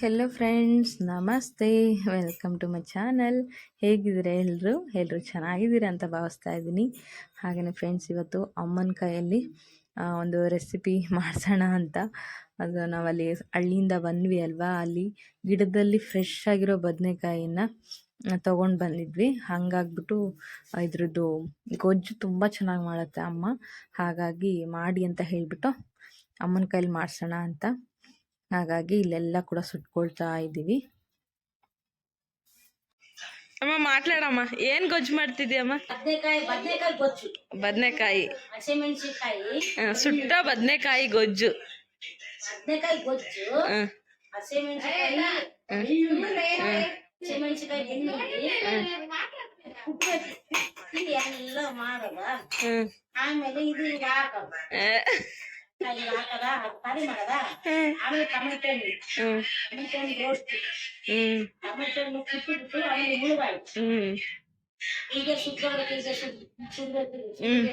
Hello friends ನಮಸ್ತೆ welcome to my channel ಹೇಗಿದ್ದೀರಾ ಎಲ್ಲರೂ ಎಲ್ಲರೂ ಚೆನ್ನಾಗಿದ್ದೀರಾ ಅಂತ ಭಾವಿಸ್ತಾ ಇದ್ದೀನಿ. ಹಾಗೆಯೇ ಫ್ರೆಂಡ್ಸ್ ಇವತ್ತು ಅಮ್ಮನ ಕೈಯಲ್ಲಿ ಒಂದು ರೆಸಿಪಿ ಮಾಡಿಸೋಣ ಅಂತ. ಅದು ನಾವಲ್ಲಿ ಹಳ್ಳಿಯಿಂದ ಬಂದ್ವಿ ಅಲ್ವಾ? ಅಲ್ಲಿ ಗಿಡದಲ್ಲಿ ಫ್ರೆಶ್ ಆಗಿರೋ ಬದನೆಕಾಯಿನ ತೊಗೊಂಡು ಬಂದಿದ್ವಿ. ಹಾಗಾಗ್ಬಿಟ್ಟು ಇದ್ರದ್ದು ಗೊಜ್ಜು ತುಂಬ ಚೆನ್ನಾಗಿ ಮಾಡುತ್ತೆ ಅಮ್ಮ. ಹಾಗಾಗಿ ಮಾಡಿ ಅಂತ ಹೇಳಿಬಿಟ್ಟು ಅಮ್ಮನ ಕೈಲಿ ಮಾಡಿಸೋಣ ಅಂತ. ಹಾಗಾಗಿ ಇಲ್ಲೆಲ್ಲ ಕೂಡ ಸುಟ್ಕೊಳ್ತಾ ಇದ್ದೀವಿ. ಅಮ್ಮ ಮಾತಾಡಮ್ಮ ಏನ್ ಗೊಜ್ಜು ಮಾಡ್ತಿದ್ಯಮ್ಮ? ಬದನೆಕಾಯಿ ಬದನೆಕಾಯಿ ಗೊಜ್ಜು. ಬದನೆಕಾಯಿ. ಹಸಿಮೆಣಸಿನಕಾಯಿ. ಸುಟ್ಟ ಬದನೆಕಾಯಿ ಗೊಜ್ಜು. ಬದನೆಕಾಯಿ ಗೊಜ್ಜು ಹ್ಮ್. ಹಸಿಮೆಣಸಿನಕಾಯಿ ಹಸಿಮೆಣಸಿನಕಾಯಿ ಬೆಳ್ಳುಳ್ಳಿ ಉಪ್ಪು ಇದು ಎಲ್ಲ ಮಾಡದ ಹ್ಮ್. ಆಮೇಲೆ ಇದು ಈಗ ಹಾಕದ ಆ, ಈಗ ಹಾಕದ ಕರಿ ಮಾಡದ ಆಮೇಲೆ ಟೊಮೆಟೊ ಹಣ್ಣು ಹ್ಮ್. ಟೊಮೆಟೊ ಹಣ್ಣು ರೋಸ್ಟ್ ಹ್ಮ್. ಟೊಮೆಟೊ ಹಣ್ಣು ಕುಟ್ಟಿಬಿಟ್ಟು ಆಮೇಲೆ ಮುಳುಗಾಯಿ ಹ್ಮ್. ಈಗ ಸುತ್ತಬೇಕು ಈಗ ಸುತ್ತಬೇಕು ಹ್ಮ್.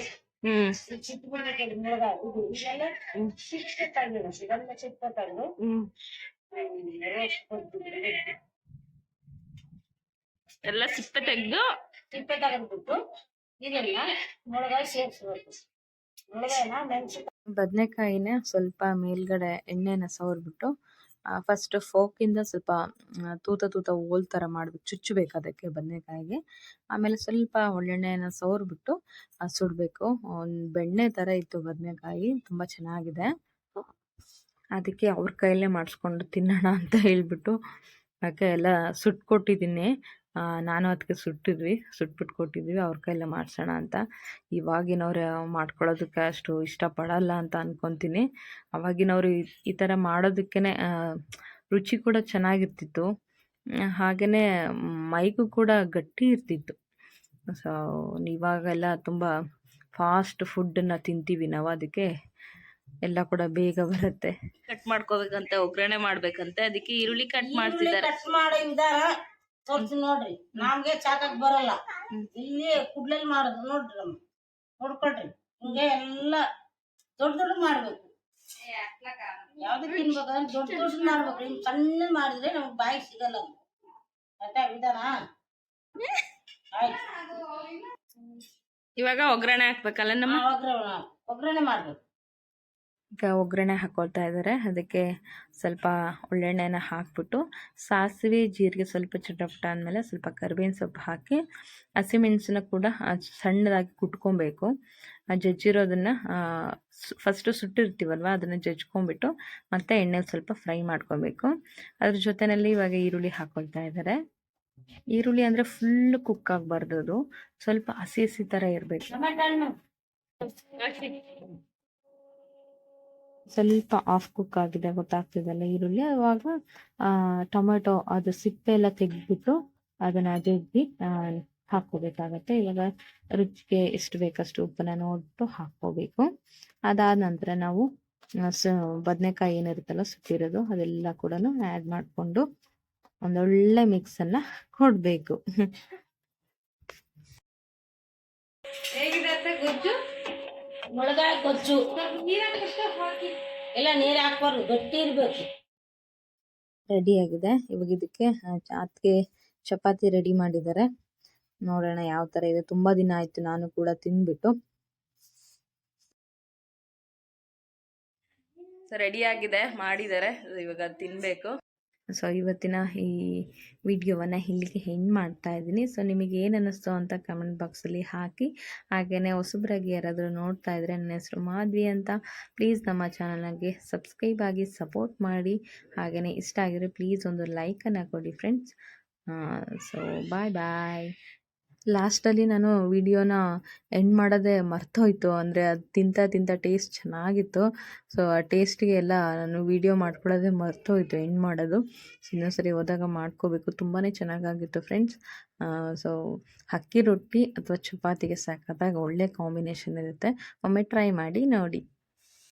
ಹ್ಮ್. ಚಿಟ್ಬಿಡ್ಬೇಕು ಮುಳುಗಾಯಿ ಇದು ಇದೆಲ್ಲ ಸಿಕ್ಕ ತಗೊಂಡು ಇದೆಲ್ಲ ಸಿಕ್ಕ ತಗೊಂಡು ಹ್ಮ್. ರೋಸ್ಟ್ ಕೊಡ್ತಿದ್ರು ಎಲ್ಲ ಸಿಪ್ಪೆ ತೆಗ್ದು ತಿಪ್ಪೆ ತೆಗೆದ್ಬಿಟ್ಟು ಇದನ್ನ ಮುಳುಗಾಯಿ ಸೇರಿಸ್ಬೇಕು ಮುಳುಗಾಯಿನ ಮೆಣಸಿನ ಬದನೆಕಾಯಿನ ಸ್ವಲ್ಪ ಮೇಲ್ಗಡೆ ಎಣ್ಣೆನ ಸವರ್ಬಿಟ್ಟು ಫಸ್ಟ್ ಫೋಕಿಂದ ಸ್ವಲ್ಪ ತೂತ ತೂತ ಹೋಲ್ ಥರ ಮಾಡ್ಬೇಕು ಚುಚ್ಚಬೇಕು ಅದಕ್ಕೆ ಬದನೆಕಾಯಿಗೆ. ಆಮೇಲೆ ಸ್ವಲ್ಪ ಒಳ್ಳೆಣ್ಣೆನ ಸವರ್ಬಿಟ್ಟು ಸುಡಬೇಕು. ಒಂದು ಬೆಣ್ಣೆ ಥರ ಇತ್ತು ಬದನೆಕಾಯಿ, ತುಂಬ ಚೆನ್ನಾಗಿದೆ. ಅದಕ್ಕೆ ಅವ್ರ ಕೈಯಲ್ಲೇ ಮಾಡಿಸ್ಕೊಂಡು ತಿನ್ನೋಣ ಅಂತ ಹೇಳ್ಬಿಟ್ಟು, ಅದಕ್ಕೆ ಎಲ್ಲ ಸುಟ್ಕೊಟ್ಟಿದ್ದೀನಿ. ನಾನು ಅದಕ್ಕೆ ಸುಟ್ಟಿದ್ವಿ ಸುಟ್ಬಿಟ್ಟು ಕೊಟ್ಟಿದ್ವಿ ಅವ್ರ ಕೈಲೇ ಮಾಡಿಸೋಣ ಅಂತ. ಇವಾಗಿನವ್ರು ಮಾಡ್ಕೊಳ್ಳೋದಕ್ಕೆ ಅಷ್ಟು ಇಷ್ಟಪಡಲ್ಲ ಅಂತ ಅಂದ್ಕೊತೀನಿ ಅವಾಗಿನವರು ಈ- ಈ ಥರ ಮಾಡೋದಕ್ಕೇ ರುಚಿ ಕೂಡ ಚೆನ್ನಾಗಿರ್ತಿತ್ತು. ಹಾಗೆಯೇ ಮೈಗೂ ಕೂಡ ಗಟ್ಟಿ ಇರ್ತಿತ್ತು. ಸೊ ಇವಾಗೆಲ್ಲ ತುಂಬ ಫಾಸ್ಟ್ ಫುಡ್ಡನ್ನು ತಿಂತೀವಿ ನಾವು ಅದಕ್ಕೆ ಎಲ್ಲ ಕೂಡ ಬೇಗ ಬರುತ್ತೆ. ಕಟ್ ಮಾಡ್ಕೋಬೇಕಂತೆ ಒಗ್ಗರಣೆ ಮಾಡ್ಬೇಕಂತೆ ಅದಕ್ಕೆ ಈರುಳ್ಳಿ ಕಟ್ ಮಾಡ್ತಿದ್ದಾರೆ. ತೋರ್ಸ್ತೀನಿ ನೋಡ್ರಿ. ನಮ್ಗೆ ಚಾಕಕ್ ಬರಲ್ಲ. ಇಲ್ಲಿ ಕುಡ್ಲಲ್ಲಿ ಮಾಡೋದು ನೋಡ್ರಿ ನಮ್ ನೋಡ್ಕೊಳ್ರಿ. ಹಿಂಗೆ ಎಲ್ಲ ದೊಡ್ಡ ದೊಡ್ಡ ಮಾಡ್ಬೇಕು. ಯಾವ್ದು ತಿನ್ಬೇಕಂದ್ರೆ ದೊಡ್ಡ ದೊಡ್ಡ ಮಾಡ್ಬೇಕು. ಹಿಂಗ್ ಸಣ್ಣ ಮಾಡಿದ್ರೆ ನಮ್ಗೆ ಬಾಯಿ ಸಿಗಲ್ಲ. ಆಯ್ತಾ ವಿಧಾನ? ಆಯ್ತು. ಇವಾಗ ಒಗ್ಗರಣೆ ಹಾಕ್ಬೇಕಲ್ಲ ನಮ್ಮ? ಒಗ್ಗರಣೆ ಒಗ್ಗರಣೆ ಮಾಡ್ಬೇಕು. ಈಗ ಒಗ್ಗರಣೆ ಹಾಕೊಳ್ತಾ ಇದ್ದಾರೆ ಅದಕ್ಕೆ ಸ್ವಲ್ಪ ಒಳ್ಳೆಣ್ಣೆನ ಹಾಕ್ಬಿಟ್ಟು ಸಾಸಿವೆ, ಜೀರಿಗೆ ಸ್ವಲ್ಪ ಚಟಪಟ ಅಂದಮೇಲೆ ಸ್ವಲ್ಪ ಕರಿಬೇವಿನ ಸೊಪ್ಪು ಹಾಕಿ ಹಸಿಮೆಣಸನ್ನ ಕೂಡ ಸಣ್ಣದಾಗಿ ಕುಟ್ಕೊಬೇಕು. ಜಜ್ಜಿರೋದನ್ನು ಫಸ್ಟು ಸುಟ್ಟಿರ್ತೀವಲ್ವ ಅದನ್ನು ಜಜ್ಕೊಂಬಿಟ್ಟು ಮತ್ತೆ ಎಣ್ಣೆಲಿ ಸ್ವಲ್ಪ ಫ್ರೈ ಮಾಡ್ಕೊಬೇಕು. ಅದ್ರ ಜೊತೆಯಲ್ಲಿ ಇವಾಗ ಈರುಳ್ಳಿ ಹಾಕ್ಕೊಳ್ತಾ ಇದ್ದಾರೆ ಈರುಳ್ಳಿ ಅಂದರೆ ಫುಲ್ ಕುಕ್ ಆಗಬಾರ್ದು ಅದು. ಸ್ವಲ್ಪ ಹಸಿ ಹಸಿ ಥರ ಇರಬೇಕು. ಸ್ವಲ್ಪ ಆಫ್ ಕುಕ್ ಆಗಿದೆ, ಗೊತ್ತಾಗ್ತಿದೆಲ್ಲ ಈರುಳ್ಳಿ. ಅವಾಗ ಟೊಮೆಟೊ, ಅದು ಸಿಪ್ಪೆ ಎಲ್ಲ ತೆಗೆದ್ಬಿಟ್ಟು ಅದನ್ನ ಜಗ್ಗಿ ಹಾಕೋಬೇಕಾಗತ್ತೆ ಇವಾಗ ರುಚಿಗೆ ಎಷ್ಟು ಬೇಕಷ್ಟು ಉಪ್ಪನ್ನ ನೋಡ್ಬಿಟ್ಟು ಹಾಕೋಬೇಕು ಅದಾದ ನಂತರ ನಾವು ಬದನೆಕಾಯಿ ಏನಿರುತ್ತಲ್ಲ ಸುಟ್ಟಿರೋದು ಅದೆಲ್ಲ ಕೂಡ ಆ್ಯಡ್ ಮಾಡಿಕೊಂಡು ಒಂದೊಳ್ಳೆ ಮಿಕ್ಸ್ ಅನ್ನ ಕೊಡಬೇಕು. ಮುಳಗಾಯಿ ಕೊಚ್ಚು ಇಲ್ಲ ನೀರ್ ಹಾಕ್ಬಾರ್ದು ಗಟ್ಟಿ ಇರ್ಬೇಕು. ರೆಡಿ ಆಗಿದೆ. ಇವಾಗ ಇದಕ್ಕೆ ಅದಕ್ಕೆ ಚಪಾತಿ ರೆಡಿ ಮಾಡಿದ್ದಾರೆ. ನೋಡೋಣ ಯಾವ ಥರ ಇದೆ. ತುಂಬ ದಿನ ಆಯಿತು ನಾನು ಕೂಡ ತಿಂದ್ಬಿಟ್ಟು. ರೆಡಿ ಆಗಿದೆ ಮಾಡಿದ್ದಾರೆ. ಇವಾಗ ತಿನ್ಬೇಕು. ಸೊ ಇವತ್ತಿನ ಈ ವಿಡಿಯೋವನ್ನು ಇಲ್ಲಿಗೆ ಹೆಣ್ಣು ಮಾಡ್ತಾ ಇದ್ದೀನಿ. ಸೊ ನಿಮಗೆ ಏನು ಅನ್ನಿಸ್ತು ಅಂತ ಕಮೆಂಟ್ ಬಾಕ್ಸಲ್ಲಿ ಹಾಕಿ. ಹಾಗೆಯೇ ಹೊಸಬ್ರಾಗಿ ಯಾರಾದರೂ ನೋಡ್ತಾ ಇದ್ದರೆ ನನ್ನ ಹೆಸರು ಮಾಧ್ವಿ ಅಂತ ಪ್ಲೀಸ್ ನಮ್ಮ ಚಾನಲ್ಗೆ ಸಬ್ಸ್ಕ್ರೈಬ್ ಆಗಿ ಸಪೋರ್ಟ್ ಮಾಡಿ. ಹಾಗೆಯೇ ಇಷ್ಟ ಆಗಿದ್ರೆ ಪ್ಲೀಸ್ ಒಂದು ಲೈಕನ್ನು ಕೊಡಿ ಫ್ರೆಂಡ್ಸ್ ಸೊ ಬಾಯ್ ಬಾಯ್ ಲಾಸ್ಟಲ್ಲಿ ನಾನು ವಿಡಿಯೋನ ಎಂಡ್ ಮಾಡೋದೇ ಮರ್ತೋಯ್ತು. ಅಂದರೆ ಅದು ತಿಂತ ತಿಂತ ಟೇಸ್ಟ್ ಚೆನ್ನಾಗಿತ್ತು. ಸೊ, ಆ ಟೇಸ್ಟಿಗೆ ಎಲ್ಲ ನಾನು ವಿಡಿಯೋ ಮಾಡ್ಕೊಳ್ಳೋದೇ ಮರ್ತೋಯ್ತು ಎಂಡ್ ಮಾಡೋದು. ಇನ್ನೊಂದ್ಸರಿ ಹೋದಾಗ ಮಾಡ್ಕೋಬೇಕು. ತುಂಬಾ ಚೆನ್ನಾಗಾಗಿತ್ತು ಫ್ರೆಂಡ್ಸ್. ಸೊ, ಅಕ್ಕಿ ರೊಟ್ಟಿ ಅಥವಾ ಚಪಾತಿಗೆ ಸಾಕಾದಾಗ ಒಳ್ಳೆ ಕಾಂಬಿನೇಷನ್ ಇರುತ್ತೆ. ಒಮ್ಮೆ ಟ್ರೈ ಮಾಡಿ ನೋಡಿ.